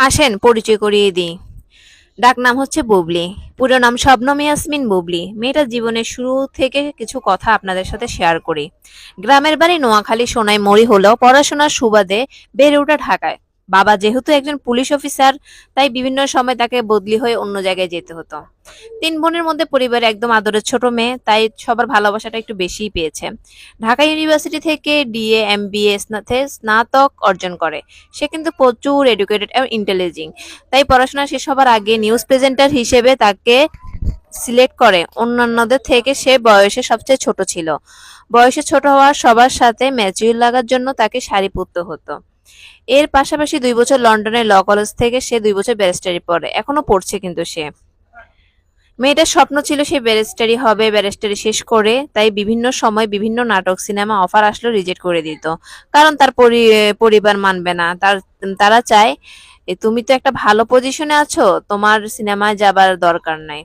আসেন, পরিচয় করিয়ে দিই। ডাক নাম হচ্ছে বুবলি। পুরো নাম শবনম ইয়াসমিন বুবলি। মেয়েটার জীবনের শুরু থেকে কিছু কথা আপনাদের সাথে শেয়ার করি। গ্রামের বাড়ি নোয়াখালী সোনাই মরি হলেও পড়াশোনার সুবাদে বেড়ে ওঠা ঢাকায়। বাবা যেহেতু একজন পুলিশ অফিসার, তাই বিভিন্ন সময় তাকে বদলি হয়ে অন্য জায়গায় যেতে হতো। তিন বোনের মধ্যে পরিবারে একদম আদরের ছোট মেয়ে, তাই সবার ভালোবাসাটা একটু বেশিই পেয়েছে। ঢাকা ইউনিভার্সিটি থেকে D A M B A স্নাতক অর্জন করে। সে কিন্তু প্রচুর এডুকেটেড এবং ইন্টেলিজিং তাই পড়াশোনা শেষ হবার আগে নিউজ প্রেজেন্টার হিসেবে তাকে সিলেক্ট করে। অন্যান্যদের থেকে সে বয়সে সবচেয়ে ছোট ছিল। বয়সে ছোট হওয়ার সবার সাথে ম্যাচিউর লাগার জন্য তাকে শাড়ি পরতে হতো। এর পাশাপাশি দুই বছর লন্ডনের ল কলেজ থেকে সে দুই বছর ব্যারিস্টারি পড়ে। এখনও পড়ছে কিন্তু সে। মেয়েটার স্বপ্ন ছিল সে ব্যারিস্টারি হবে, ব্যারিস্টারি শেষ করে তাই বিভিন্ন সময় বিভিন্ন নাটক, সিনেমা অফার আসলেও রিজেক্ট করে দিত। কারণ তার পরিবার মানবে না। তার, তারা চায় তুমি তো একটা ভালো পজিশনে আছো, তোমার সিনেমায় যাবার দরকার নাই।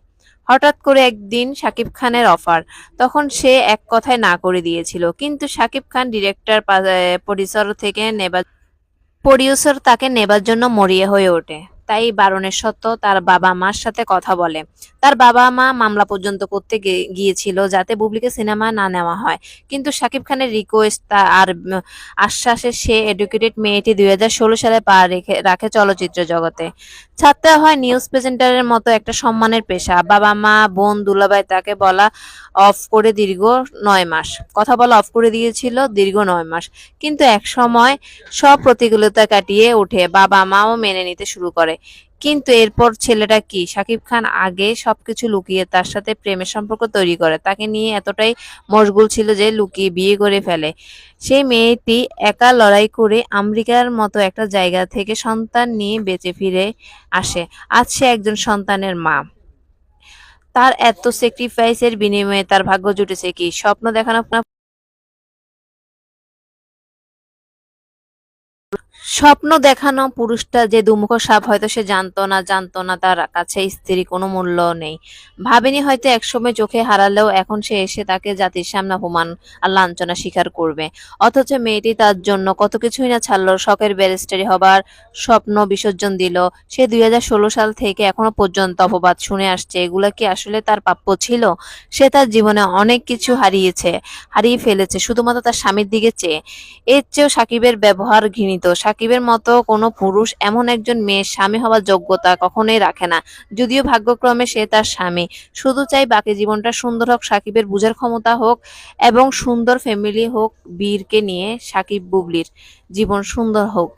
হঠাৎ করে একদিন শাকিব খানের অফার, তখন সে এক কথায় না করে দিয়েছিল। কিন্তু শাকিব খান ডিরেক্টর প্রডিউসার থেকে নেবার প্রডিউসার তাকে নেবার জন্য মরিয়া হয়ে ওঠে। তাই বারণের সত্ত্বেও তার বাবা মার সাথে কথা বলে। তার বাবা মা মামলা পর্যন্ত করতে গিয়েছিল যাতে বুবলিকে সিনেমা না নেওয়া হয়। কিন্তু শাকিব খানের রিকোয়েস্ট আর আশ্বাসে সে এডুকেটেড মেয়েটি দুই ষোলো সালে পা রেখে, রাখে চলচ্চিত্র জগতে। ছাড়তে হয় নিউজ প্রেজেন্টারের মতো একটা সম্মানের পেশা। বাবা মা, বোন, দুলাভাই তাকে বলা অফ করে দীর্ঘ নয় মাস। কথা বলা অফ করে দিয়েছিল দীর্ঘ নয় মাস। কিন্তু এক সময় সব প্রতিকূলতা কাটিয়ে উঠে বাবা মাও মেনে নিতে শুরু করে। কিন্তু এরপর ছেলেটা কি? সাকিব খান আগে সবকিছু লুকিয়ে তার সাথে প্রেমের সম্পর্ক তৈরি করে। তাকে নিয়ে এতটাই মশগুল ছিল যে লুকিয়ে বিয়ে করে ফেলে। সেই মেয়েটি একা লড়াই করে আমেরিকার মতো একটা জায়গা থেকে সন্তান নিয়ে বেঁচে ফিরে আসে। আজ সে একজন সন্তানের মা। তার এত স্যাক্রিফাইসের বিনিময়ে তার ভাগ্য জুটেছে কি? স্বপ্ন দেখানো স্বপ্ন দেখানো পুরুষটা যে দুমুখ সাপ হয়তো সে জানতো না জানতো না, তার কাছে স্ত্রী কোনো মূল্য নেই। ভাবেনি হয়তো একসময় চোখে হারালেও এখন সে এসে তাকে জাতির সামনে অপমান আর লাঞ্ছনা স্বীকার করবে। অথচ মেয়েটি তার জন্য কত কিছুই না ছাড়লো, শখের ব্যারিস্টারি হবার স্বপ্ন বিসর্জন দিল। সে দুই হাজার ষোলো সাল থেকে এখনও পর্যন্ত অপবাদ শুনে আসছে। এগুলা কি আসলে তার প্রাপ্য ছিল? সে তার জীবনে অনেক কিছু হারিয়েছে, হারিয়ে ফেলেছে, শুধুমাত্র তার স্বামীর দিকে চেয়ে। এর চেয়েও সাকিবের ব্যবহার ঘৃণিত। সাকিবের মতো কোনো পুরুষ এমন একজন মেয়ের স্বামী হওয়ার যোগ্যতা কখনোই রাখে না। যদিও ভাগ্যক্রমে সে তার স্বামী। শুধু চাই বাকি জীবনটা সুন্দর হোক, সাকিবের বুঝার ক্ষমতা হোক এবং সুন্দর ফ্যামিলি হোক বীরকে নিয়ে সাকিব বুবলির জীবন সুন্দর হোক।